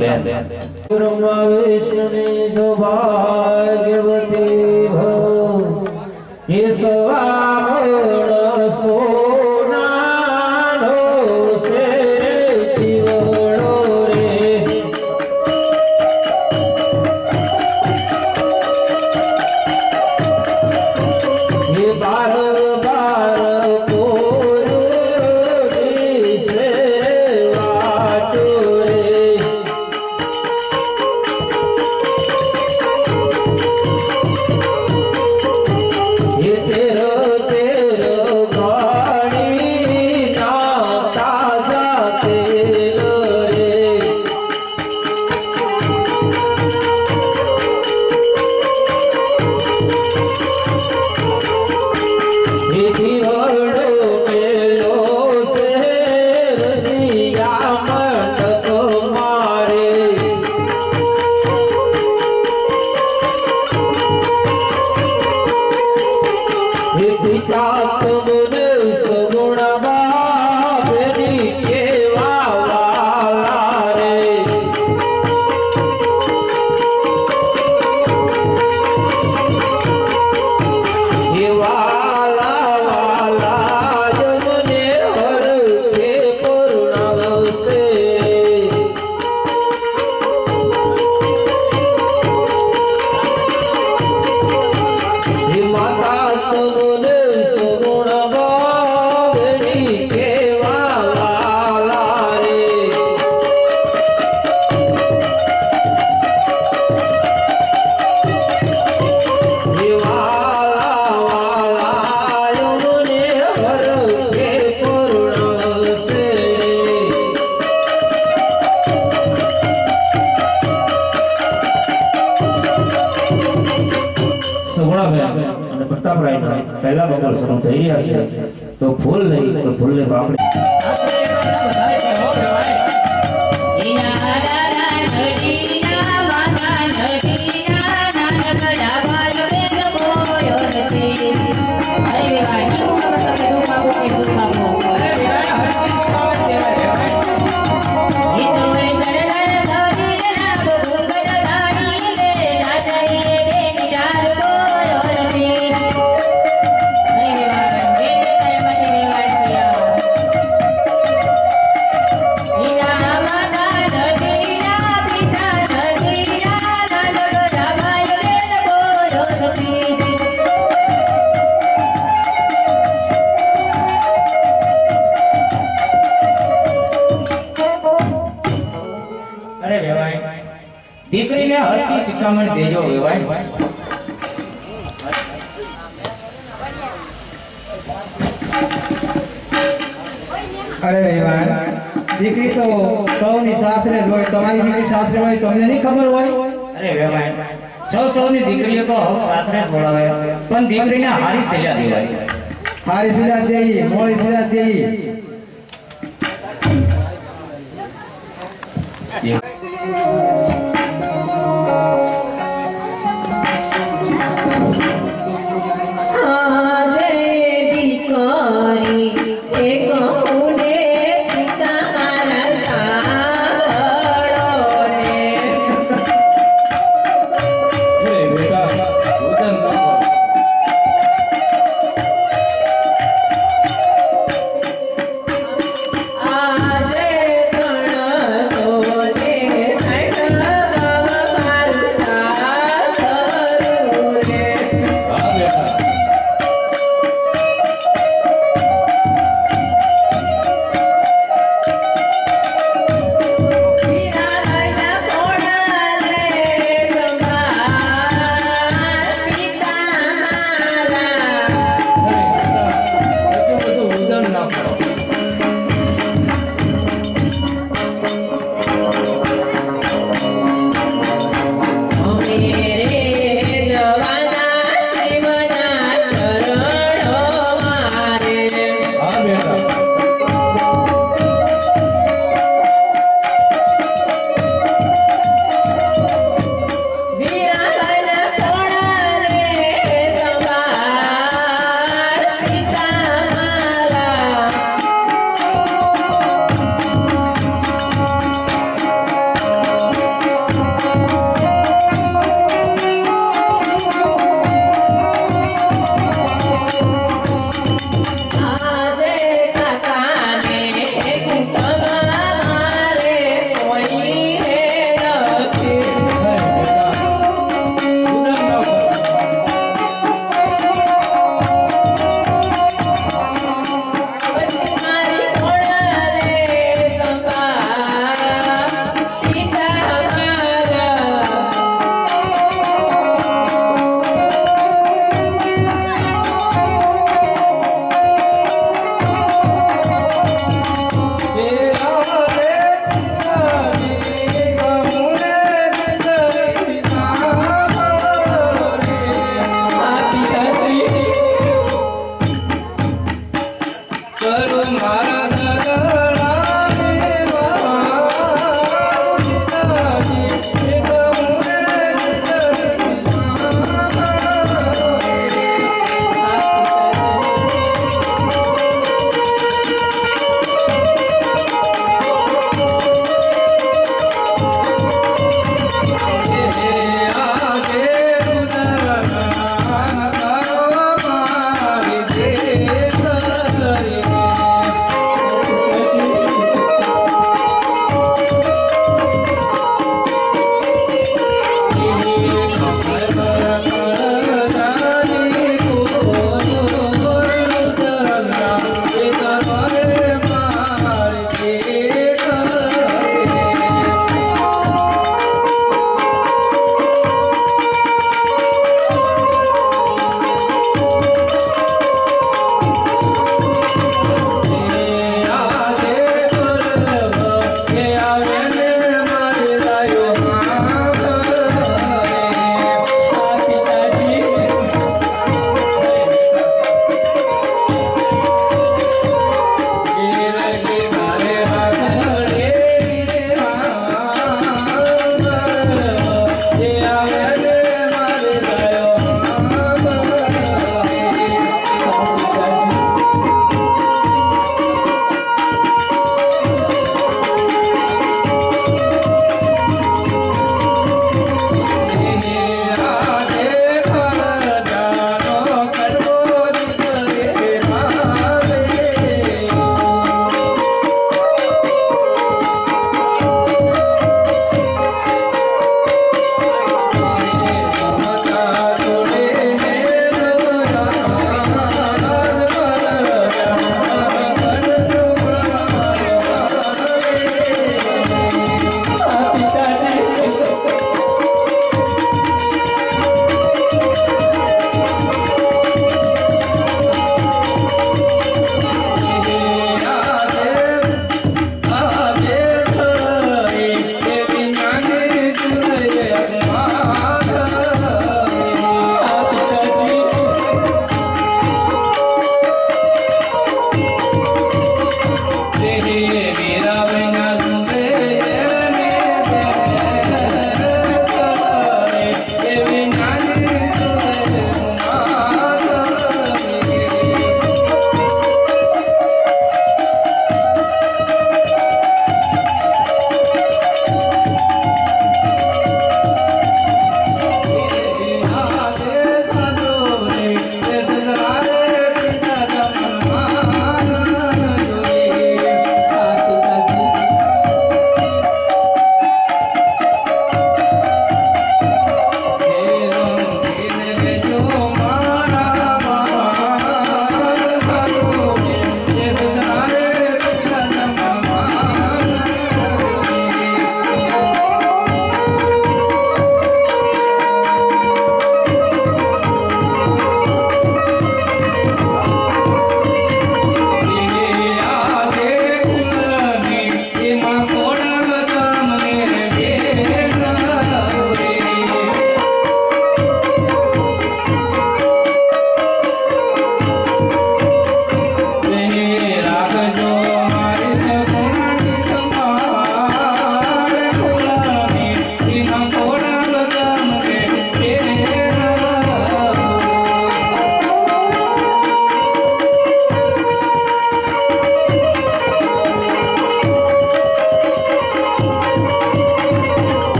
બેન. બ્રહ્મ વિષ્ણુ પહેલા બગલ શરૂ થઈ રહ્યા છે તો ભૂલ નહીં તો ફૂલને આપણે ખબર હોય? અરે વેવાય સૌ સૌની દીકરીઓ તો હવે સાસરે છોડાવે પણ દીકરીને હારી છેલ્લા દેવાય. હારી છેલ્લા દેઈ મોડી છેલ્લા દેઈ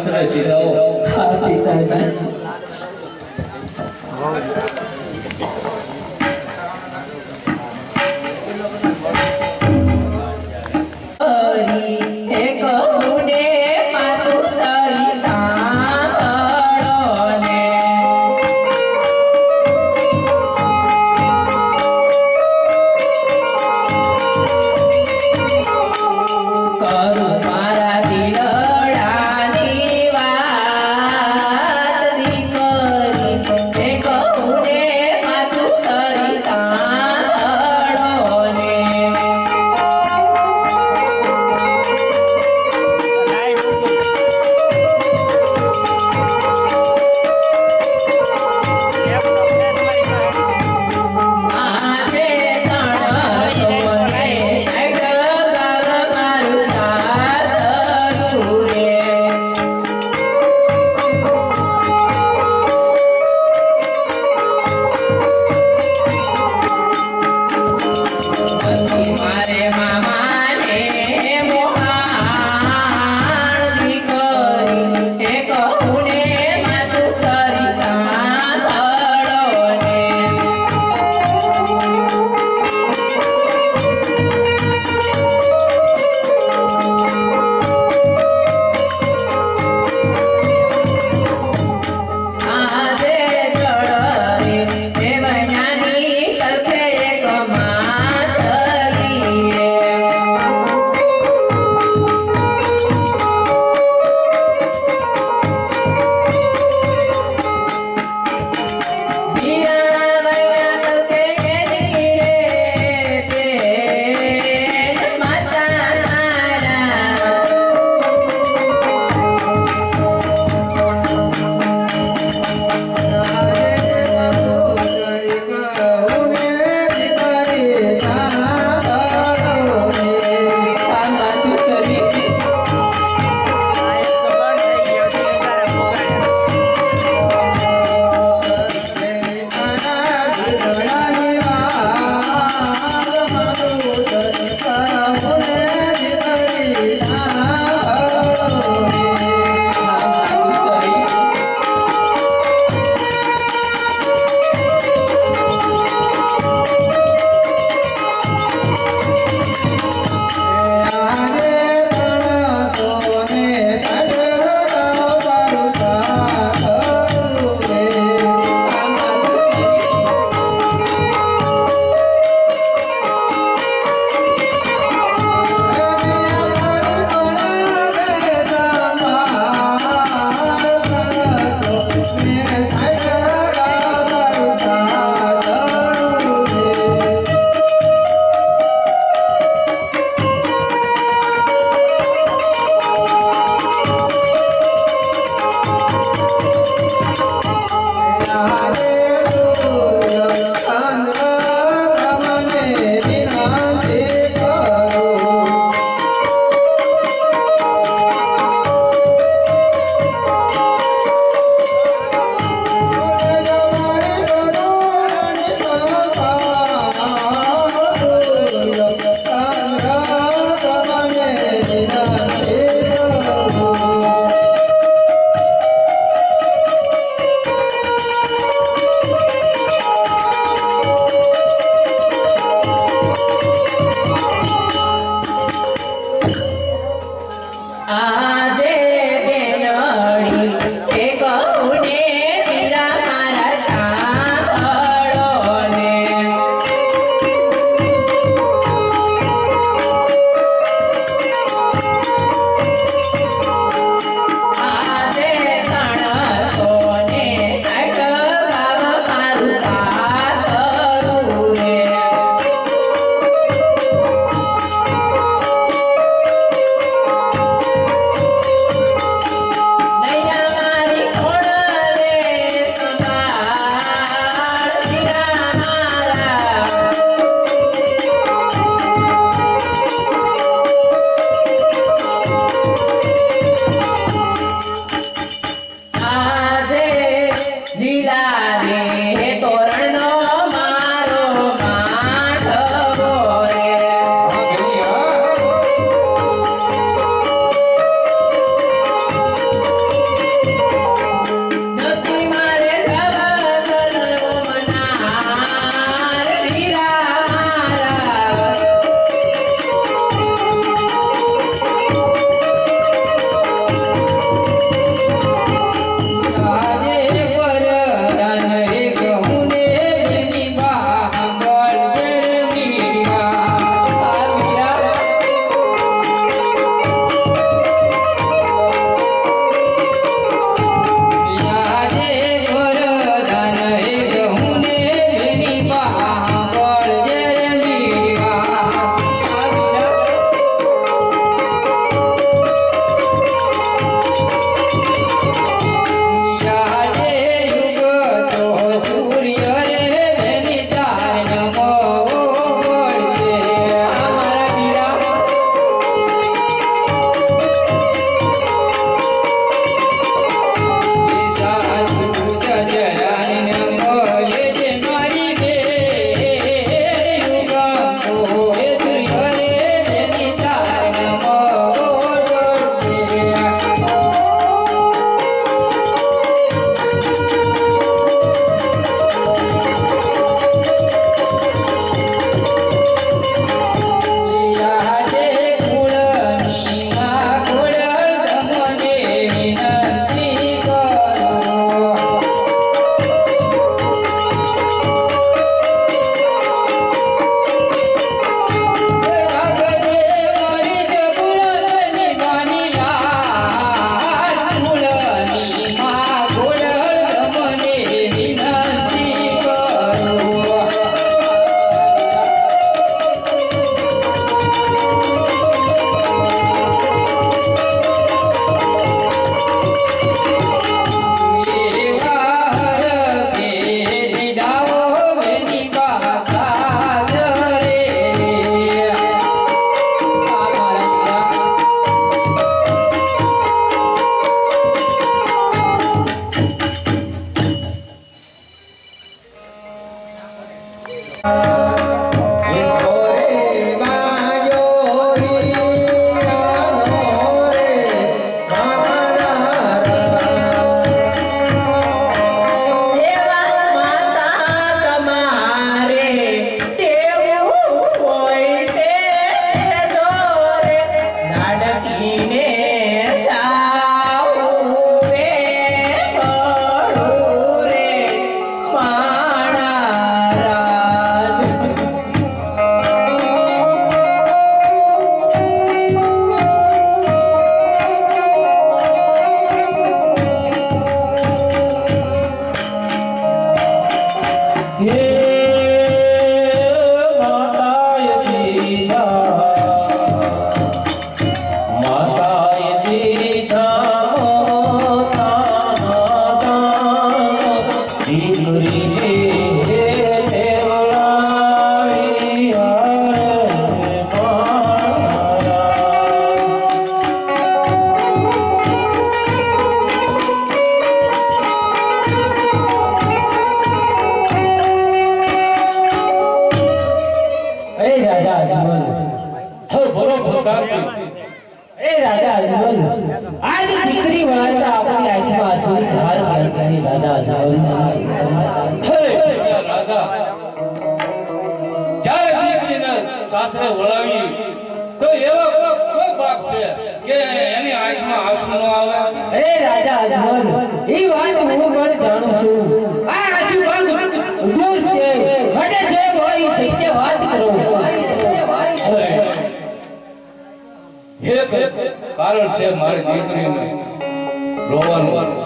સુખેથી સાસરે સીધાઓ હા પિતાજી હે ભરો ભૂતાજી એ રાજા અજમલ આજ દીકરી વાળા આપણી આંખમાં આંસુની ધાર વરસી રાજા અજમલ. હે રાજા જ્યારે દીકરીને સાસરે વળાવી તો એવો કોઈ બાપ છે કે એની આંખમાં આંસુ ન આવે? એ રાજા અજમલ ઈ વાત હું પણ જાણું છું. આ આજુબાજુ દૂર છે મને જે હોય સત્ય વાત કરો. એક કારણ છે મારી દીકરીને રોવાનું.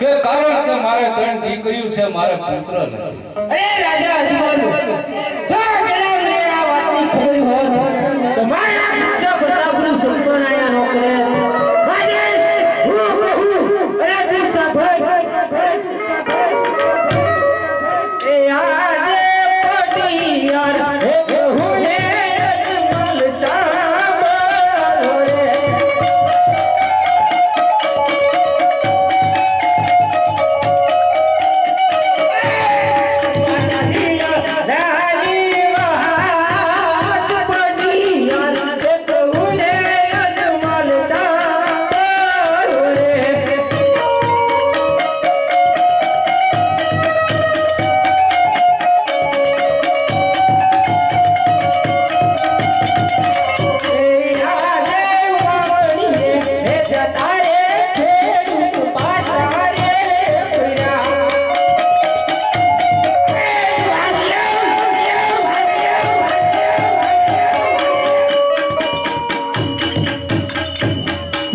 કે કારણ કે મારે ત્રણ દીકરીઓ છે, મારે પુત્ર નથી. અરે રાજા અજમલ તો પેલા આ વાતની ખબર હોય. તો મારા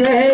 Hey.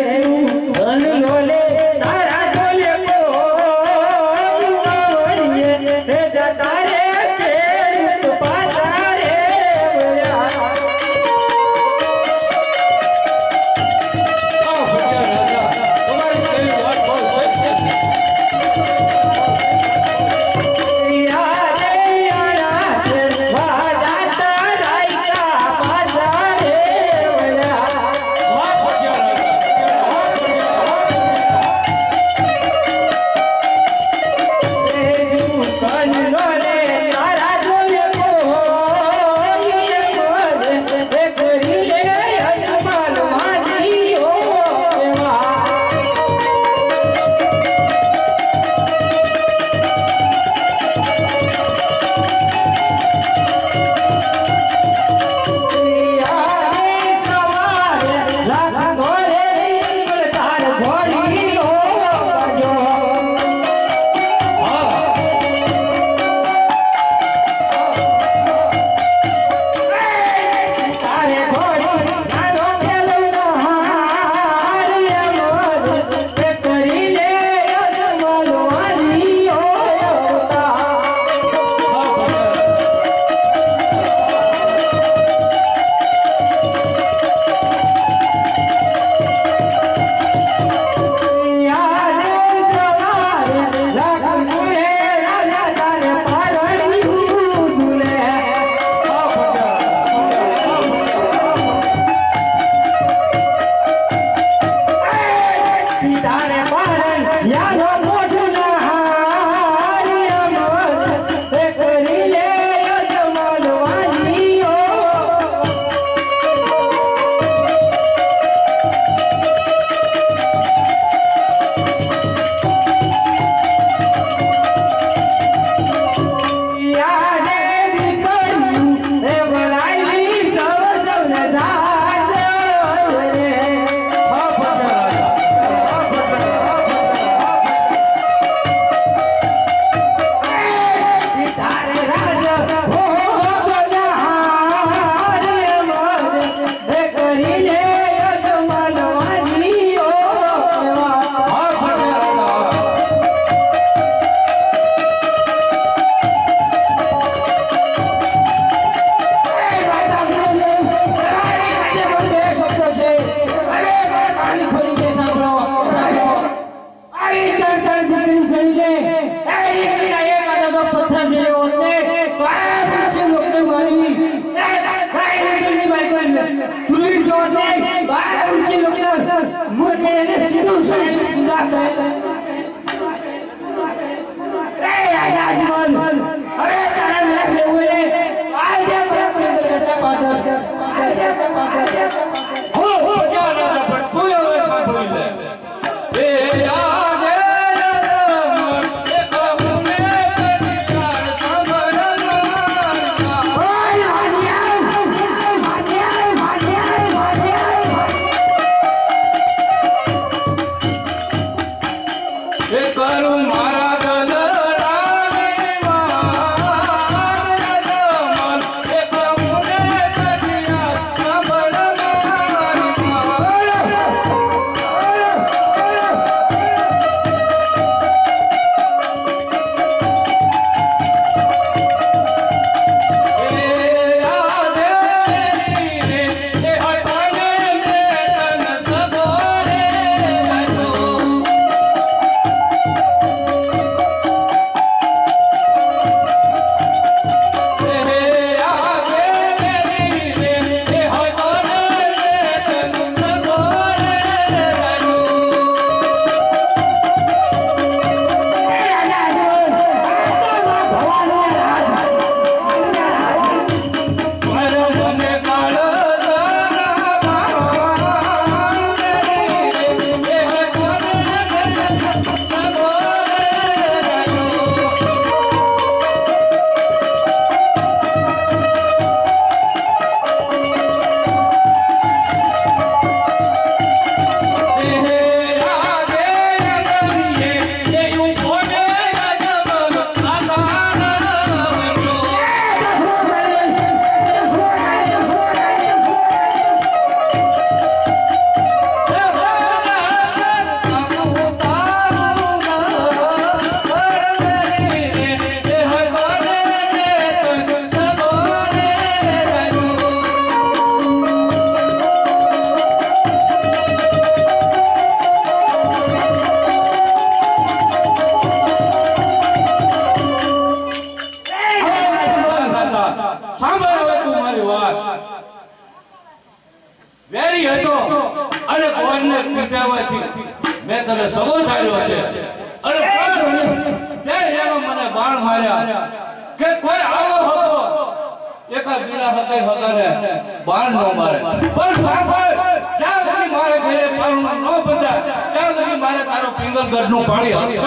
哪里啊？